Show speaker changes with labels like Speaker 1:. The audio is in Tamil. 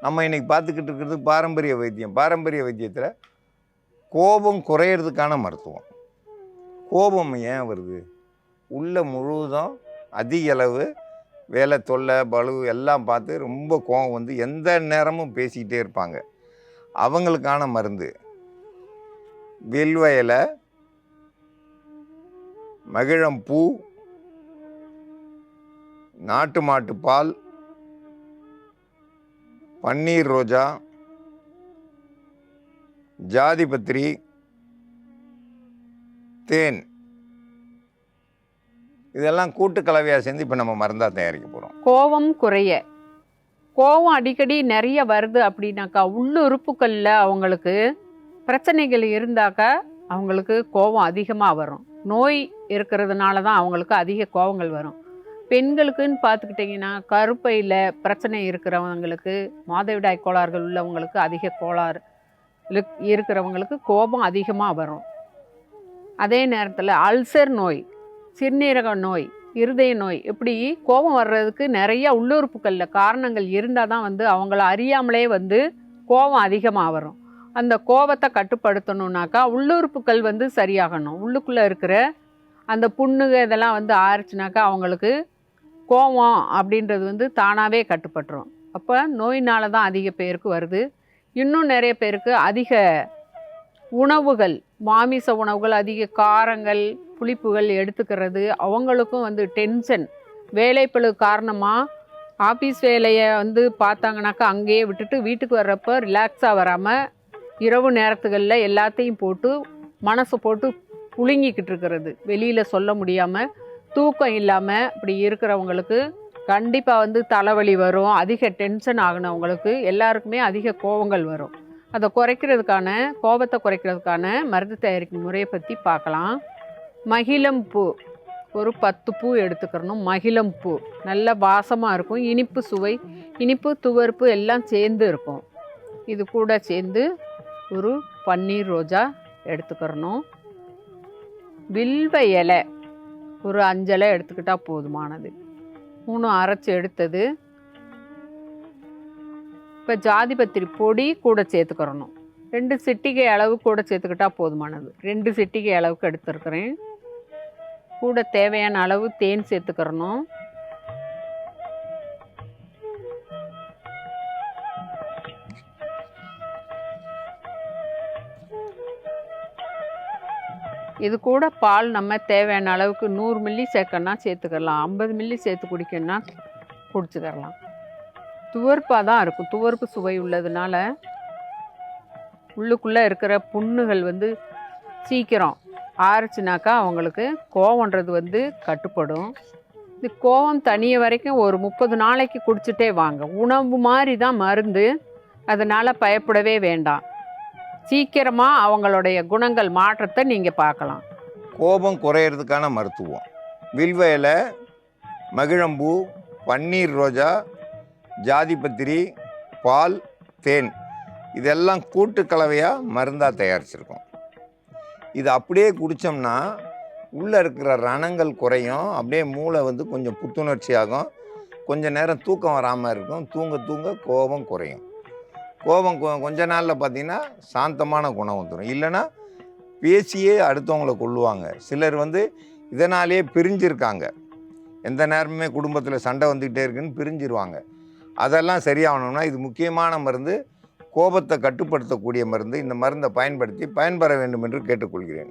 Speaker 1: நம்ம இன்றைக்கி பார்த்துக்கிட்டு இருக்கிறது பாரம்பரிய வைத்தியம். பாரம்பரிய வைத்தியத்தில் கோபம் குறையிறதுக்கான மருத்துவம். கோபம் ஏன் வருது? உள்ள முழுவதும் அதிக அளவு வேலை தொல்லை பலு எல்லாம் பார்த்து ரொம்ப கோபம் வந்து எந்த நேரமும் பேசிக்கிட்டே இருப்பாங்க. அவங்களுக்கான மருந்து. வில்வ மகிழம் பூ நாட்டு மாட்டு பால் பன்னீர் ரோஜா ஜாதிபத்திரி தேன். இதெல்லாம் கூட்டு கலவையாக சேர்ந்து இப்போ நம்ம மருந்தாக தயாரிக்க போகிறோம்
Speaker 2: கோவம் குறைய. கோவம் அடிக்கடி நிறைய வருது அப்படின்னாக்கா உள்ளுறுப்புகளில் அவங்களுக்கு பிரச்சனைகள் இருந்தாக்கா அவங்களுக்கு கோவம் அதிகமாக வரும். நோய் இருக்கிறதுனால தான் அவங்களுக்கு அதிக கோவங்கள் வரும். பெண்களுக்குன்னு பார்த்துக்கிட்டிங்கன்னா கருப்பையில் பிரச்சனை இருக்கிறவங்களுக்கு மாதவிடாய் கோளாறுகள் உள்ளவங்களுக்கு அதிக கோளாறு இருக்கிறவங்களுக்கு கோபம் அதிகமாக வரும். அதே நேரத்தில் அல்சர் நோய் சிறுநீரக நோய் இருதய நோய் இப்படி கோபம் வர்றதுக்கு நிறைய உள்ளுறுப்புகளில் காரணங்கள் இருந்தால் தான் வந்து அவங்கள அறியாமலே வந்து கோபம் அதிகமாக வரும். அந்த கோபத்தை கட்டுப்படுத்தணுன்னாக்கா உள்ளுறுப்புகள் வந்து சரியாகணும். உள்ளுக்குள்ளே இருக்கிற அந்த புண்ணுக இதெல்லாம் வந்து ஆறுச்சுனாக்கா அவங்களுக்கு கோவம் அப்படின்றது வந்து தானாகவே கட்டுப்பட்டுரும். அப்போ நோயினால் தான் அதிக பேருக்கு வருது. இன்னும் நிறைய பேருக்கு அதிக உணவுகள் மாமிச உணவுகள் அதிக காரங்கள் புளிப்புகள் எடுத்துக்கிறது அவங்களுக்கும் வந்து டென்ஷன். வேலைப்பழு காரணமாக ஆஃபீஸ் வேலையை வந்து பார்த்தாங்கனாக்கா அங்கேயே விட்டுட்டு வீட்டுக்கு வர்றப்போ ரிலாக்ஸாக வராமல் இரவு நேரத்துகளில் எல்லாத்தையும் போட்டு மனசை போட்டு புழுங்கிக்கிட்டு இருக்கிறது. வெளியில் சொல்ல முடியாமல் தூக்கம் இல்லாமல் இப்படி இருக்கிறவங்களுக்கு கண்டிப்பாக வந்து தலைவலி வரும் அதிக டென்ஷன் ஆகினவங்களுக்கு எல்லாருக்குமே அதிக கோவங்கள் வரும். அதை குறைக்கிறதுக்கான கோபத்தை குறைக்கிறதுக்கான மருந்து தயாரிக்கும் முறையை பற்றி பார்க்கலாம். மகிழம் பூ ஒரு பத்து பூ எடுத்துக்கிறணும். மகிழம் பூ நல்ல வாசமாக இருக்கும். இனிப்பு சுவை இனிப்பு துவர்ப்பு எல்லாம் சேர்ந்து இருக்கும். இது கூட சேர்ந்து ஒரு பன்னீர் ரோஜா எடுத்துக்கிறணும். வில்வ இலை ஒரு அஞ்சலை எடுத்துக்கிட்டால் போதுமானது. மூணு அரைச்சி எடுத்தது. இப்போ ஜாதிபத்திரி பொடி கூட சேர்த்துக்கிறணும். ரெண்டு சிட்டிகை அளவு கூட சேர்த்துக்கிட்டால் போதுமானது. ரெண்டு சிட்டிகை அளவுக்கு எடுத்துருக்குறேன். கூட தேவையான அளவு தேன் சேர்த்துக்கிறணும். இது கூட பால் நம்ம தேவையான அளவுக்கு நூறு மில்லி சேர்க்கணும்னா சேர்த்துக்கலாம். ஐம்பது மில்லி சேர்த்து குடிக்கணும்னா குடிச்சுக்கிறலாம். துவர்ப்பாக தான் இருக்கும். துவர்ப்பு சுவை உள்ளதுனால உள்ளுக்குள்ளே இருக்கிற புண்ணுகள் வந்து சீக்கிரம் ஆறுச்சுனாக்கா அவங்களுக்கு கோவன்றது வந்து கட்டுப்படும். இது கோவம் தனிய வரைக்கும் ஒரு முப்பது நாளைக்கு குடிச்சிட்டே வாங்க. உணவு மாதிரி தான் மருந்து. அதனால் பயப்படவே வேண்டாம். சீக்கிரமாக அவங்களுடைய குணங்கள் மாற்றத்தை நீங்கள் பார்க்கலாம்.
Speaker 1: கோபம் குறையிறதுக்கான மருத்துவம். வில்வயில மகிழம்பூ பன்னீர் ரோஜா ஜாதிபத்திரி பால் தேன் இதெல்லாம் கூட்டு கலவையாக மருந்தாக தயாரிச்சிருக்கோம். இது அப்படியே குடித்தோம்னா உள்ளே இருக்கிற ரணங்கள் குறையும். அப்படியே மூளை வந்து கொஞ்சம் புத்துணர்ச்சி ஆகும் நேரம் தூக்கம் வராமல் இருக்கும். தூங்க தூங்க கோபம் குறையும். கோபம் கொஞ்ச நாளில் பார்த்தீங்கன்னா சாந்தமான குணம் வந்துடும் இல்லைன்னா பேசியே அடுத்தவங்கள கொள்ளுவாங்க சிலர் வந்து இதனாலேயே பிரிஞ்சிருக்காங்க. எந்த நேரமுமே குடும்பத்தில் சண்டை வந்துக்கிட்டே இருக்குன்னு பிரிஞ்சிருவாங்க. அதெல்லாம் சரியாகணும்னா இது முக்கியமான மருந்து கோபத்தை கட்டுப்படுத்தக்கூடிய மருந்து இந்த மருந்தை பயன்படுத்தி பயன்பெற வேண்டும் என்று கேட்டுக்கொள்கிறேன்.